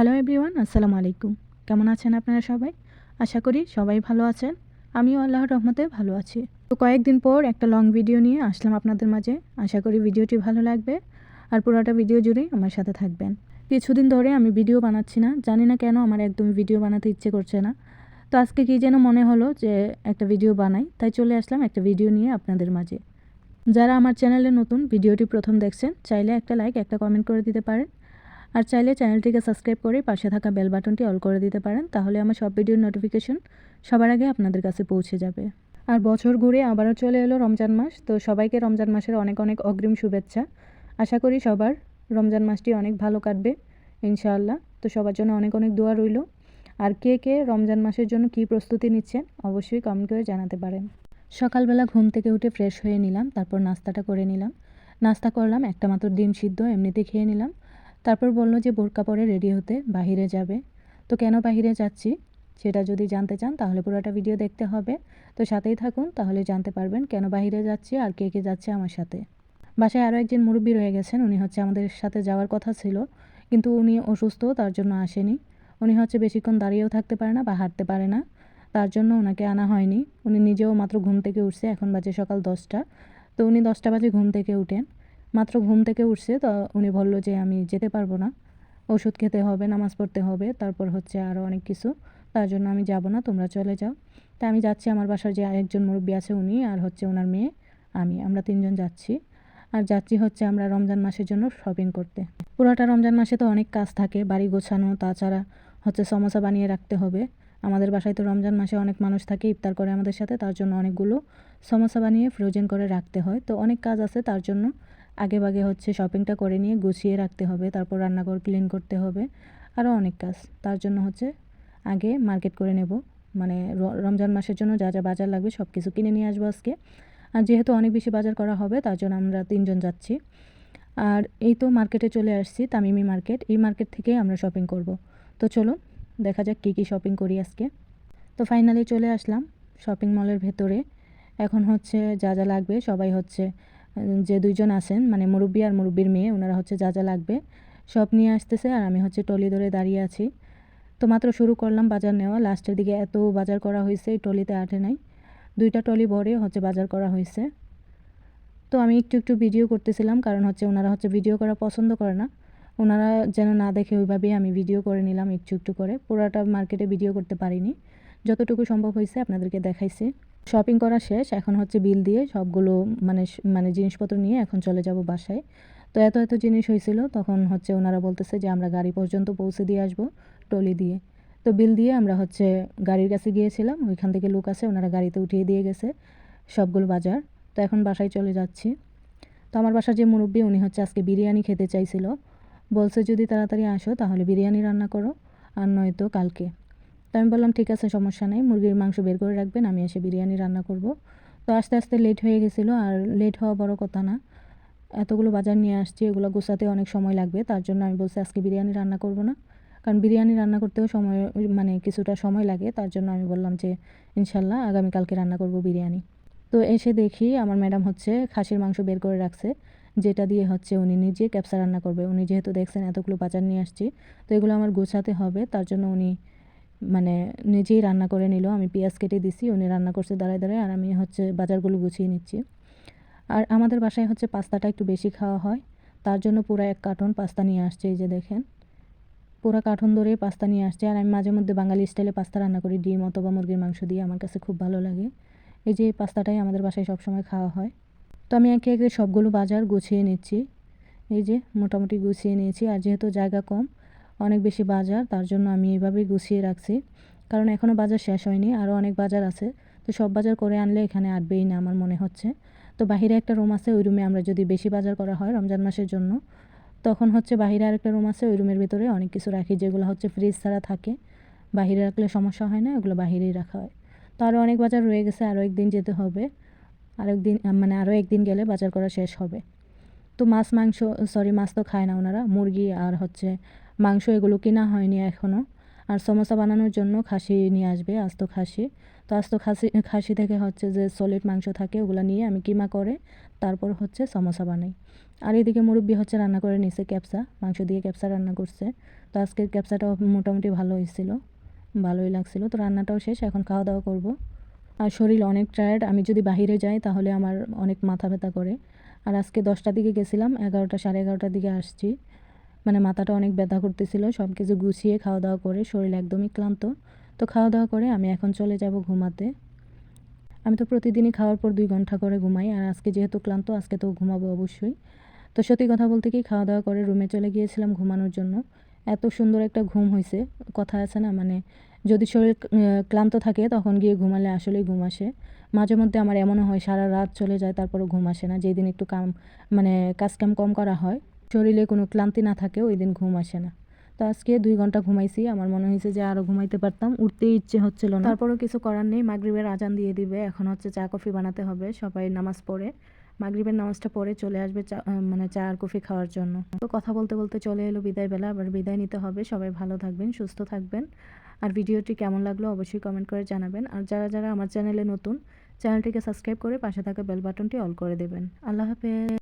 Hello everyone আসসালামু আলাইকুম। কেমন আছেন আপনারা সবাই? আশা করি সবাই ভালো আছেন। আমিও আল্লাহর রহমতে ভালো আছি। তো কয়েকদিন পর একটা লং ভিডিও নিয়ে আসলাম আপনাদের মাঝে। আশা করি ভিডিওটি ভালো লাগবে। আর পুরোটা ভিডিও জুড়েই আমার সাথে থাকবেন। কিছুদিন ধরে আমি ভিডিও বানাচ্ছি না। জানি না কেন আমার একদমই ভিডিও বানাতে ইচ্ছে করছে না। তো আজকে কী যেন মনে হলো যে একটা ভিডিও বানাই। তাই চলে আসলাম একটা ভিডিও নিয়ে আপনাদের মাঝে। যারা আমার চ্যানেলে নতুন ভিডিওটি প্রথম দেখছেন, চাইলে একটা লাইক একটা কমেন্ট করে দিতে পারেন। আর চাইলে চ্যানেলটিকে সাবস্ক্রাইব করে পাশে থাকা বেল বাটনটি অল করে দিতে পারেন, তাহলে আমার সব ভিডিওর নোটিফিকেশন সবার আগে আপনাদের কাছে পৌঁছে যাবে। আর বছর ঘুরে আবারও চলে এলো রমজান মাস, তো সবাইকে রমজান মাসের অনেক অনেক অগ্রিম শুভেচ্ছা। আশা করি সবার রমজান মাসটি অনেক ভালো কাটবে, ইনশাআল্লাহ। তো সবার জন্য অনেক অনেক দোয়া রইল। আর কে কে রমজান মাসের জন্য কী প্রস্তুতি নিচ্ছেন, অবশ্যই কমেন্ট করে জানাতে পারেন। সকালবেলা ঘুম থেকে উঠে ফ্রেশ হয়ে নিলাম, তারপর নাস্তাটা করে নিলাম। নাস্তা করলাম, একটা মাত্র ডিম সিদ্ধ এমনিতে খেয়ে নিলাম। তারপর বলল যে বোরকা পরে রেডি হতে বাহিরে যাবে। তো কেন বাহিরে যাচ্ছি? সেটা যদি জানতে চান তাহলে পুরোটা ভিডিও দেখতে হবে। তো সাথেই থাকুন, তাহলে জানতে পারবেন কেন বাহিরে যাচ্ছি আর কে কে যাচ্ছে আমার সাথে। বাসায় আরও একজন মুরব্বী রয়ে গেছেন, উনি হচ্ছে আমাদের সাথে যাওয়ার কথা ছিল। কিন্তু উনি অসুস্থ, তার জন্য আসেনি। উনি হচ্ছে বেশিক্ষণ দাঁড়িয়েও থাকতে পারে না বা হাঁটতে পারে না। তার জন্য ওনাকে আনা হয়নি। উনি নিজেও মাত্র ঘুম থেকে উঠছে, এখন বাজে সকাল দশটা। তো উনি দশটা বাজে ঘুম থেকে উঠেন। মাত্র ঘুম থেকে উঠছে, তো উনি বলল যে আমি যেতে পারব না। ওষুধ খেতে হবে, নামাজ পড়তে হবে, তারপর হচ্ছে আরও অনেক কিছু। তার জন্য আমি যাব না, তোমরা চলে যাও। তা আমি যাচ্ছি, আমার বাসার যে একজন মুরব্বী আছে উনি আর হচ্ছে ওনার মেয়ে, আমি, আমরা তিনজন যাচ্ছি। আর যাচ্ছি হচ্ছে আমরা রমজান মাসের জন্য শপিং করতে। পুরোটা রমজান মাসে তো অনেক কাজ থাকে, বাড়ি গোছানো, তাছাড়া হচ্ছে সমোসা বানিয়ে রাখতে হবে। আমাদের বাসায় তো রমজান মাসে অনেক মানুষ থাকে, ইফতার করে আমাদের সাথে, তার জন্য অনেকগুলো সমোসা বানিয়ে ফ্রোজেন করে রাখতে হয়। তো অনেক কাজ আছে তার জন্য। আগে ভাগে হচ্ছে শপিংটা করে নিয়ে গুছিয়ে রাখতে হবে, তারপর রান্নাঘর ক্লিন করতে হবে আরও অনেক কাজ। তার জন্য হচ্ছে আগে মার্কেট করে নেব। মানে রমজান মাসের জন্য যা যা বাজার লাগবে সব কিছু কিনে নিয়ে আসব আজকে। আর যেহেতু অনেক বেশি বাজার করা হবে, তার জন্য আমরা তিনজন যাচ্ছি। আর এই তো মার্কেটে চলে আসছি, তামিমি মার্কেট এই মার্কেট থেকেই আমরা শপিং করব। তো চলো দেখা যাক কী কী শপিং করি আজকে। তো ফাইনালি চলে আসলাম শপিং মলের ভেতরে। এখন হচ্ছে যা যা লাগবে সবাই হচ্ছে যে দুইজন আছেন মানে মুরব্বী আর মুরব্বীর মেয়ে, ওনারা হচ্ছে যা যা লাগবে সব নিয়ে আসতেছে আর আমি হচ্ছে টলি ধরে দাঁড়িয়ে আছি। তো মাত্র শুরু করলাম বাজার নেওয়া, লাস্টের দিকে এত বাজার করা হয়েছে, এই টলিতে আটে নাই। দুইটা টলি ভরে হচ্ছে বাজার করা হয়েছে। তো আমি একটু একটু ভিডিও করতেছিলাম, কারণ হচ্ছে ওনারা হচ্ছে ভিডিও করা পছন্দ করে না। ওনারা যেন না দেখে ওইভাবেই আমি ভিডিও করে নিলাম একটু একটু করে। পুরাটা মার্কেটে ভিডিও করতে পারিনি। যতটুকু সম্ভব হয়েছে আপনাদেরকে দেখাইছি। শপিং করা শেষ, এখন হচ্ছে বিল দিয়ে সবগুলো মানে মানে জিনিসপত্র নিয়ে এখন চলে যাব বাসায়। তো এত এত জিনিস হয়েছিল, তখন হচ্ছে ওনারা বলতেছে যে আমরা গাড়ি পর্যন্ত পৌঁছে দিয়ে আসব টলি দিয়ে। তো বিল দিয়ে আমরা হচ্ছে গাড়ির কাছে গিয়েছিলাম, ওইখান থেকে লোক আছে, ওনারা গাড়িতে উঠিয়ে দিয়ে গেছে সবগুলো বাজার। তো এখন বাসায় চলে যাচ্ছি। তো আমার বাসার যে মুরব্বী, উনি হচ্ছে আজকে বিরিয়ানি খেতে চাইছিল। বলছে, যদি তাড়াতাড়ি আসো, তাহলে বিরিয়ানি রান্না করো, আর নয়তো কালকে। তো আমি বললাম, ঠিক আছে, সমস্যা নেই, মুরগির মাংস বের করে রাখবেন, আমি এসে বিরিয়ানি রান্না করব। তো আস্তে আস্তে লেট হয়ে গেছিল, আর লেট হওয়া বড় কথা না। এতগুলো বাজার নিয়ে আসছি, এগুলো গোছাতে অনেক সময় লাগবে, তার জন্য আমি বলছি, আজকে বিরিয়ানি রান্না করব না। কারণ বিরিয়ানি রান্না করতেও সময় মানে কিছুটা সময় লাগে, তার জন্য আমি বললাম যে, ইনশাল্লাহ, আগামীকালকে রান্না করব বিরিয়ানি। তো এসে দেখি আমার ম্যাডাম হচ্ছে খাসির মাংস বের করে রাখছে, যেটা দিয়ে হচ্ছে উনি নিজে ক্যাপসা রান্না করবে। উনি যেহেতু দেখছেন এতগুলো বাজার নিয়ে আসছি, তো এগুলো আমার গোছাতে হবে, তার জন্য উনি মানে নিজেই রান্না করে নিল। আমি পেঁয়াজ কেটে দিছি, উনি রান্না করছে দাঁড়ায় দাঁড়ায়, আর আমি হচ্ছে বাজারগুলো গুছিয়ে নিচ্ছি। আর আমাদের বাসায় হচ্ছে পাস্তাটা একটু বেশি খাওয়া হয়। তার জন্য পুরো এক কার্টন পাস্তা নিয়ে আসছে, এই যে দেখেন। পুরো কার্টন ধরে পাস্তা নিয়ে আসছে। আর আমি মাঝে মধ্যে বাঙালি স্টাইলে পাস্তা রান্না করি, ডিম অথবা মুরগির মাংস দিয়ে। আমার কাছে খুব ভালো লাগে। এই যে পাস্তাটাই আমাদের বাসায় সবসময় খাওয়া হয়। তো আমি একে একে সবগুলো বাজার গুছিয়ে নিচ্ছি। এই যে মোটামুটি গুছিয়ে নিয়েছি, আর যেহেতু জায়গা কম অনেক বেশি বাজার, তার জন্য আমি এইভাবেই গুছিয়ে রাখছি। কারণ এখনও বাজার শেষ হয়নি আরও অনেক বাজার আছে। তো সব বাজার করে আনলে এখানে আটবেই না আমার মনে হচ্ছে। তো বাহিরে একটা রুম আছে, ওই রুমে আমরা যদি বেশি বাজার করা হয় রমজান মাসের জন্য, তখন হচ্ছে বাহিরে আরেকটা রুম আছে, ওই রুমের ভিতরে অনেক কিছু রাখি, যেগুলো হচ্ছে ফ্রিজ ছাড়া থাকে। বাহিরে রাখলে সমস্যা হয় না, ওগুলো বাহিরেই রাখা হয়। তো আরও অনেক বাজার রয়ে গেছে আরও একদিন যেতে হবে। আরও একদিন মানে আরও একদিন গেলে বাজার করা শেষ হবে। তো মাছ, মাংস সরি মাছ তো খায় না ওনারা, মুরগি আর হচ্ছে মাংস এগুলো কেনা হয়নি এখনও আর সমোসা বানানোর জন্য খাসি নিয়ে আসবে, আস্ত খাসি। তো আস্ত খাসি খাসি থেকে হচ্ছে যে সলিড মাংস থাকে, ওগুলো নিয়ে আমি কিমা করে তারপর হচ্ছে সমোসা বানাই। আর এদিকে মুরব্বি হচ্ছে রান্না করে নিছে ক্যাপসা, মাংস দিয়ে ক্যাপসা রান্না করছে। তো আজকের ক্যাপসাটাও মোটামুটি ভালো হয়েছিল, ভালোই লাগছিল। তো রান্নাটাও শেষ, এখন খাওয়া দাওয়া করব। আর শরীর অনেক টায়ার্ড আমি যদি বাহিরে যাই তাহলে আমার অনেক মাথা ব্যথা করে। আর আজকে দশটার দিকে গেছিলাম, এগারোটা সাড়ে এগারোটার দিকে আসছি। মানে মাথাটা অনেক ব্যথা করতেছিল সব কিছু গুছিয়ে খাওয়া দাওয়া করে শরীর একদমই ক্লান্ত। তো খাওয়া দাওয়া করে আমি এখন চলে যাব ঘুমাতে। আমি তো প্রতিদিনই খাওয়ার পর দুই ঘণ্টা করে ঘুমাই, আর আজকে যেহেতু ক্লান্ত, আজকে তো ঘুমাবো অবশ্যই। তো সত্যি কথা বলতে কি খাওয়া দাওয়া করে রুমে চলে গিয়েছিলাম ঘুমানোর জন্য। এত সুন্দর একটা ঘুম হয়েছে কথা আছে না মানে যদি শরীর ক্লান্ত থাকে, তখন গিয়ে ঘুমালে আসলেই ঘুম আসে। মাঝে মধ্যে আমার এমনও হয়, সারা রাত চলে যায়, তারপরও ঘুম আসে না। যেদিন একটু কাম মানে কাজ কাম কম করা হয় শরীরে কোনো ক্লান্তি না থাকে, ওই দিন ঘুম আসে না। তো আজকে দুই ঘণ্টা ঘুমাইছি, আমার মনে হয়েছে যে আরও ঘুমাইতে পারতাম, উঠতেই ইচ্ছে হচ্ছিল না। তারপরও কিছু করার নেই, মাগরিবের আজান দিয়ে দিবে, এখন হচ্ছে চা, কফি বানাতে হবে, সবাই নামাজ পড়ে। মাগরিবের নামাজটা পড়ে চলে আসবে চা মানে চা আর কফি খাওয়ার জন্য। তো কথা বলতে বলতে চলে এলো বিদায় বেলা আবার বিদায় নিতে হবে, সবাই ভালো থাকবেন, সুস্থ থাকবেন। আর ভিডিওটি কেমন লাগল অবশ্যই কমেন্ট করে জানাবেন। আর যারা যারা আমার চ্যানেলে নতুন, চ্যানেলটিকে সাবস্ক্রাইব করে পাশে থাকা বেল বাটনটি অল করে দেবেন। আল্লাহ হাফেজ।